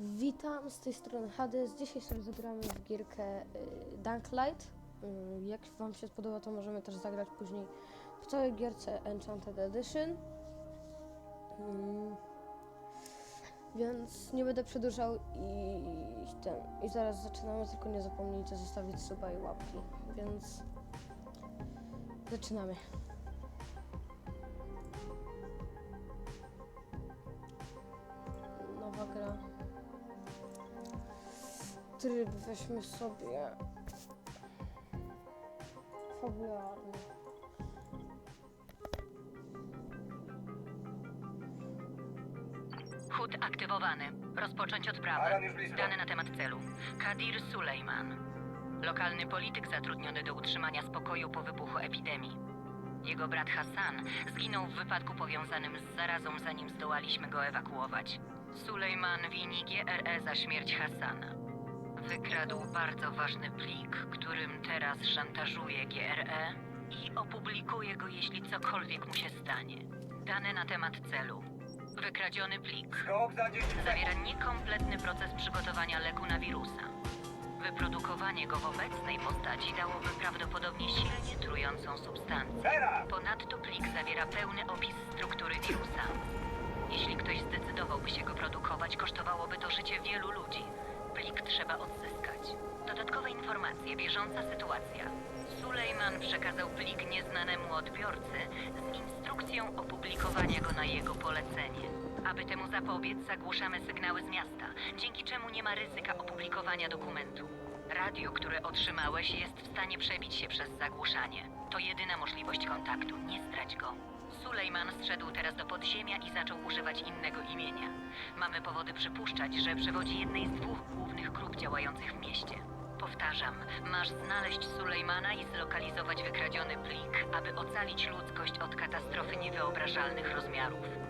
Witam, z tej strony Hades. Dzisiaj sobie zagramy w gierkę y, Dunklight. Y, jak Wam się spodoba, to możemy też zagrać później w całej gierce Enchanted Edition. Mm, więc nie będę przedłużał i ten. I zaraz zaczynamy, tylko nie zapomnijcie zostawić suba i łapki. Więc zaczynamy. Tryb weźmy sobie fabularny. Hud aktywowany. Rozpocząć odprawę. Alan już blisko. Dane na temat celu. Kadir Sulejman. Lokalny polityk zatrudniony do utrzymania spokoju po wybuchu epidemii. Jego brat Hassan zginął w wypadku powiązanym z zarazą, zanim zdołaliśmy go ewakuować. Sulejman wini GRE za śmierć Hassana. Wykradł bardzo ważny plik, którym teraz szantażuje GRE i opublikuje go, jeśli cokolwiek mu się stanie. Dane na temat celu. Wykradziony plik. Skok za 10 Zawiera niekompletny proces przygotowania leku na wirusa. Wyprodukowanie go w obecnej postaci dałoby prawdopodobnie silnie trującą substancję. Teraz! Ponadto plik zawiera pełny opis struktury wirusa. Jeśli ktoś zdecydowałby się go produkować, kosztowałoby to życie wielu ludzi. Plik trzeba odzyskać. Dodatkowe informacje, bieżąca sytuacja. Sulejman przekazał plik nieznanemu odbiorcy z instrukcją opublikowania go na jego polecenie. Aby temu zapobiec, zagłuszamy sygnały z miasta, dzięki czemu nie ma ryzyka opublikowania dokumentu. Radio, które otrzymałeś, jest w stanie przebić się przez zagłuszanie. To jedyna możliwość kontaktu, nie strać go. Sulejman zszedł teraz do podziemia i zaczął używać innego imienia. Mamy powody przypuszczać, że przewodzi jednej z dwóch głównych grup działających w mieście. Powtarzam, masz znaleźć Sulejmana i zlokalizować wykradziony plik, aby ocalić ludzkość od katastrofy niewyobrażalnych rozmiarów.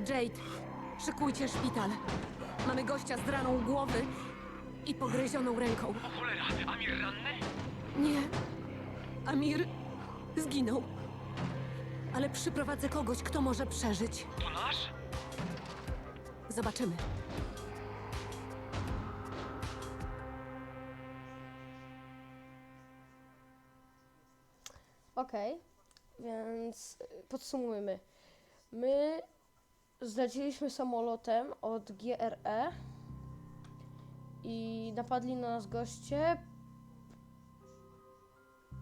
Mówi Jade. Szykujcie szpital. Mamy gościa z raną głowy i pogryzioną ręką. O cholera, Amir ranny? Nie. Amir zginął. Ale przyprowadzę kogoś, kto może przeżyć. To nasz? Zobaczymy. Okej, więc podsumujmy. My zleciliśmy samolotem od GRE i napadli na nas goście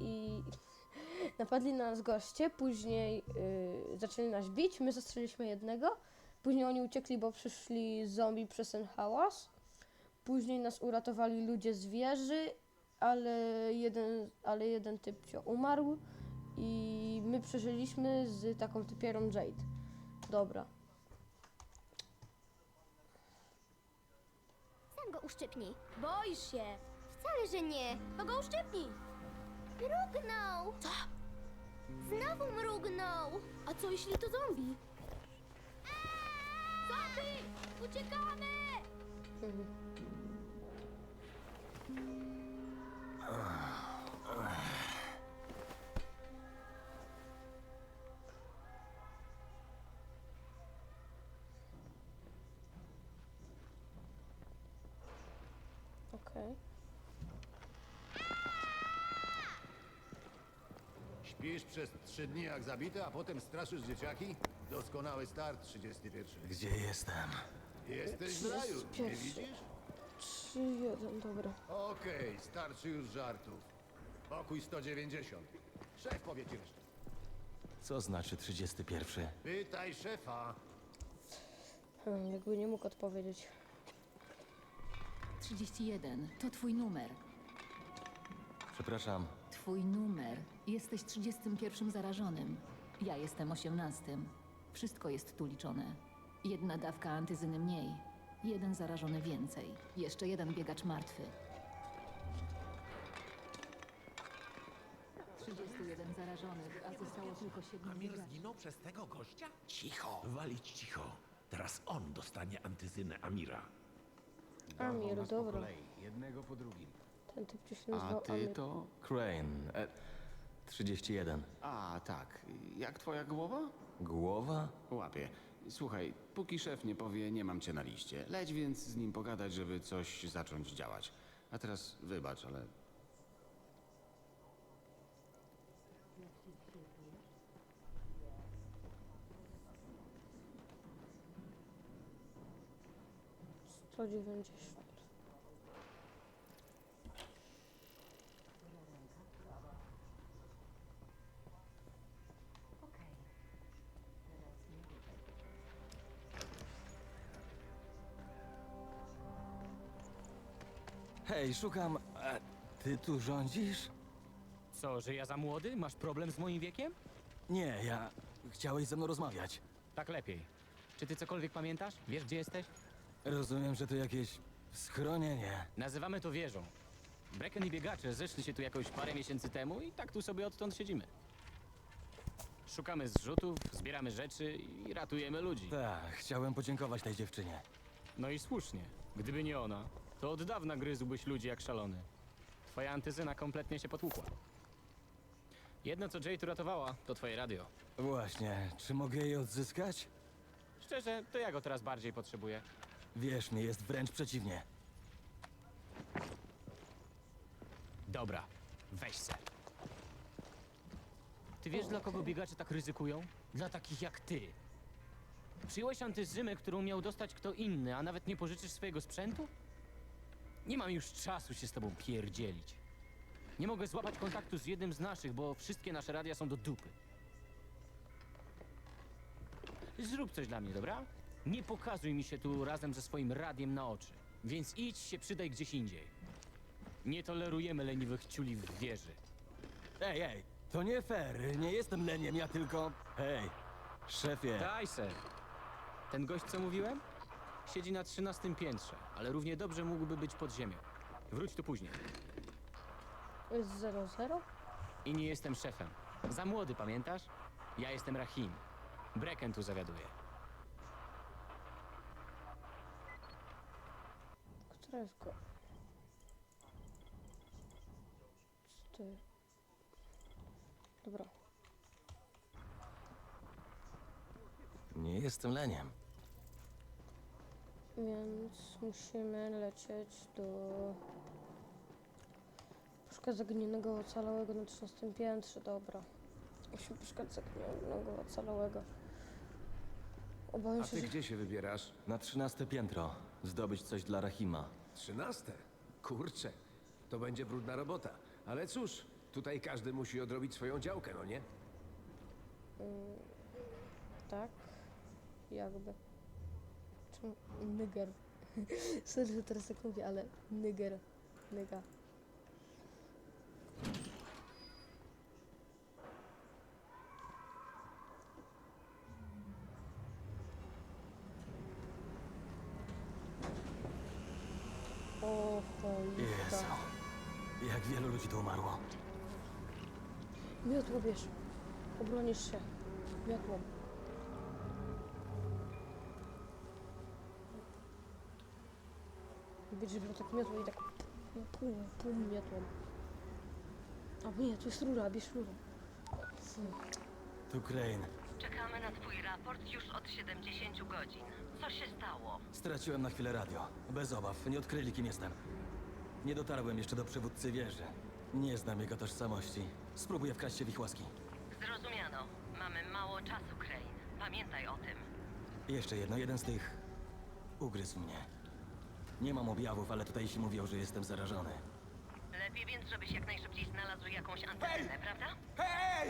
i napadli na nas goście, później y, zaczęli nas bić, my zastrzeliliśmy jednego, później oni uciekli, bo przyszli zombie przez ten hałas, później nas uratowali ludzie z wieży ale jeden, ale jeden typcio umarł i my przeżyliśmy z taką typierą Jade. Dobra. Sam go uszczypnij. Boisz się. Wcale, że nie. To go uszczypnij. Mrugnął. Co? Znowu mrugnął. A co jeśli to zombie? Zombie! Uciekamy! Śpisz przez trzy dni jak zabity, a potem straszysz dzieciaki? Doskonały start, 31. Gdzie jestem? Jesteś w raju, nie 31. widzisz? 3, 1, dobra. Okej, starczy już żartów. Pokój 190. Szef powie ci resztę. Co znaczy 31? Pytaj szefa. Hmm, jakby nie mógł odpowiedzieć. 31. To twój numer. Przepraszam. Twój numer. Jesteś 31 zarażonym. Ja jestem 18. Wszystko jest tu liczone. Jedna dawka antyzyny mniej. Jeden zarażony więcej. Jeszcze jeden biegacz martwy. 31 zarażonych, a zostało tylko 7 Amir zginął przez tego gościa? Cicho, walić cicho. Teraz on dostanie antyzynę Amira. Amir, dobra. jednego po drugim. Ten typ się A nazywał ty Amir. to Crane. E, 31. A, tak. Jak twoja głowa? Głowa? Łapie. Słuchaj, póki szef nie powie, nie mam cię na liście. Leć więc z nim pogadać, żeby coś zacząć działać. A teraz wybacz, ale Sto dziewięćdziesiąt. Hej, szukam... E, ty tu rządzisz? Co, że ja za młody? Masz problem z moim wiekiem? Nie, ja... Chciałeś ze mną rozmawiać. Tak lepiej. Czy ty cokolwiek pamiętasz? Wiesz, gdzie jesteś? Rozumiem, że to jakieś schronienie. Nazywamy to wieżą. Brecken i biegacze zeszli się tu jakoś parę miesięcy temu i tak tu sobie odtąd siedzimy. Szukamy zrzutów, zbieramy rzeczy i ratujemy ludzi. Tak, chciałem podziękować tej dziewczynie. No i słusznie. Gdyby nie ona, to od dawna gryzłbyś ludzi jak szalony. Twoja antyzyna kompletnie się potłukła. Jedno, co Jade uratowała, to twoje radio. Właśnie, czy mogę jej odzyskać? Szczerze, to ja go teraz bardziej potrzebuję. Wierz mi, jest wręcz przeciwnie. Dobra, weź se. Ty wiesz, dla kogo biegacze tak ryzykują? Dla takich jak ty. Przyjąłeś antyzymę, którą miał dostać kto inny, a nawet nie pożyczysz swojego sprzętu? Nie mam już czasu się z tobą pierdzielić. Nie mogę złapać kontaktu z jednym z naszych, bo wszystkie nasze radia są do dupy. Zrób coś dla mnie, dobra? Nie pokazuj mi się tu razem ze swoim radiem na oczy. Więc idź się przydaj gdzieś indziej. Nie tolerujemy leniwych ciuli w wieży. Ej, ej, to nie fair, nie jestem leniem, ja tylko... Hej, szefie, Daj se. Ten gość, co mówiłem? Siedzi na trzynastym piętrze, ale równie dobrze mógłby być pod ziemią. Wróć tu później. Jest 00? I nie jestem szefem. Za młody, pamiętasz? Ja jestem Rahim. Brecken tu zawiaduje. Która jest go? Co ty? Dobra. nie jestem leniem. Więc musimy lecieć do... Poszukać zaginionego ocalałego na 13 piętrze, dobra. Musimy poszukać zaginionego ocalałego. Obawiam A się, ty że... gdzie się wybierasz? Na trzynaste piętro. Zdobyć coś dla Rahima. Trzynaste? Kurczę, to będzie brudna robota. Ale cóż, tutaj każdy musi odrobić swoją działkę, no nie? Tak? Jakby. Znaczy, czemu nigger? Sorry, że teraz tak mówię, ale nigger, nigga. O Jezu, cholera. jak wielu ludzi tu umarło. Miotło bierz. Obronisz się. Miotło. Brał tak miotło i tak pół, pół miotłą. A nie, tu jest rura, bierz rurę. Tu Crane. Czekamy na twój raport już od 70 godzin. Co się stało? Straciłem na chwilę radio. Bez obaw, nie odkryli kim jestem. Nie dotarłem jeszcze do przywódcy wieży. Nie znam jego tożsamości. Spróbuję wkraść się w ich łaski. Zrozumiano. Mamy mało czasu, Crane. Pamiętaj o tym. Jeszcze jedno, jeden z tych ugryzł mnie. Nie mam objawów, ale tutaj się mówią, że jestem zarażony. Lepiej więc, żebyś jak najszybciej znalazł jakąś antennę, prawda? Hej!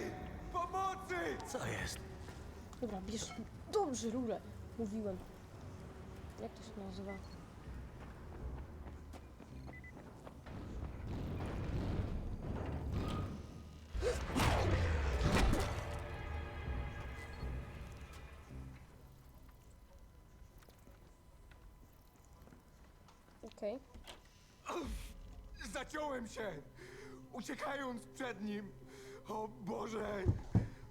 Pomocy! Co jest? Dobra, bierz dobrze rurę. Mówiłem. Jak to się nazywa? Zaciąłem się! Uciekając przed nim! O Boże!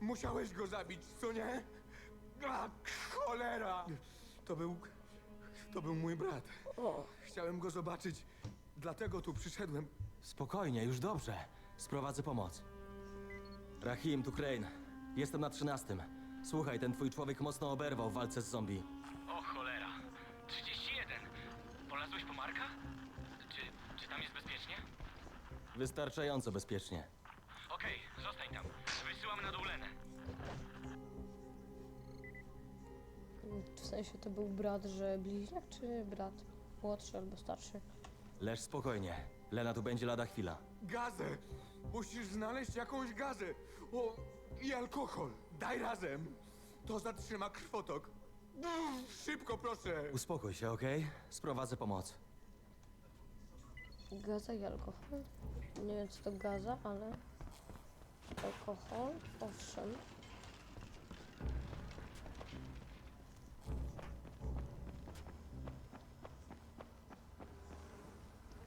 Musiałeś go zabić, co nie? A, cholera! To był... To był mój brat. O, Chciałem go zobaczyć, dlatego tu przyszedłem. Spokojnie, już dobrze. Sprowadzę pomoc. Rahim, tu Crane. Jestem na trzynastym. Słuchaj, ten twój człowiek mocno oberwał w walce z zombie. O cholera. Bezpiecznie? Wystarczająco bezpiecznie. Okej, zostań tam. Wysyłam na dół Lenę. w sensie to był brat, że bliźniak, czy brat młodszy albo starszy? Leż spokojnie. Lena tu będzie lada chwila. Gazę! Musisz znaleźć jakąś gazę! O, i alkohol! Daj razem! To zatrzyma krwotok. Uff, Szybko, proszę! Uspokój się, okej? Sprowadzę pomoc. Gaza i alkohol? Nie wiem co to gaza, ale alkohol, owszem.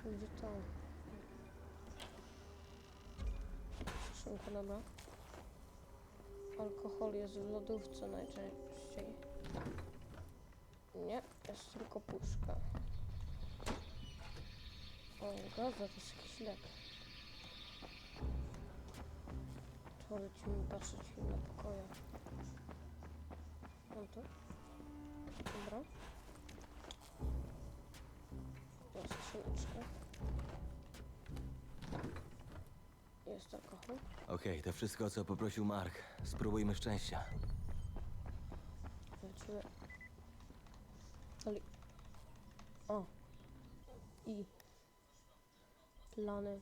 Gdzie to? Skrzynka, dobra. Alkohol jest w lodówce najczęściej. Nie, jest tylko puszka. O, gaza to jest jakiś lek. To lecimy patrzeć w inne pokoje. Mam tu? Dobra. Jest skrzyneczka. Jest alkohol. Okej, to wszystko, o co poprosił Mark. Spróbujmy szczęścia. Lecimy. Ale... O. I. Plany.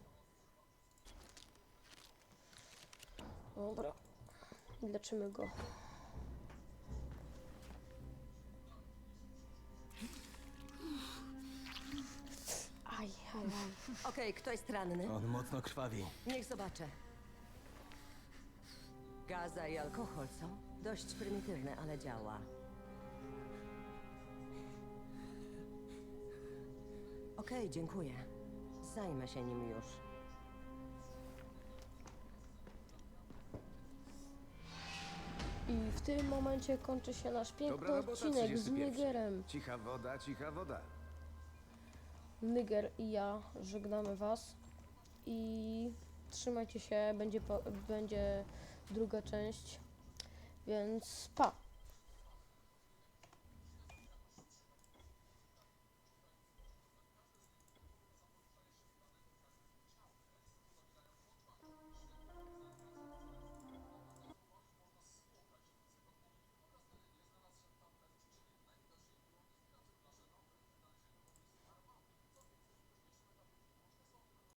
Dobra. Leczymy go. Aj, aj, aj. Okej, kto jest ranny? On mocno krwawi. Niech zobaczę. Gaza i alkohol są dość prymitywne, ale działa. Okej, dziękuję. Zajmę się nim już. I w tym momencie kończy się nasz piękny Dobra robota, odcinek z 31. Nigerem. Cicha woda, cicha woda. Niger i ja żegnamy Was i trzymajcie się, będzie, po, będzie druga część, więc pa!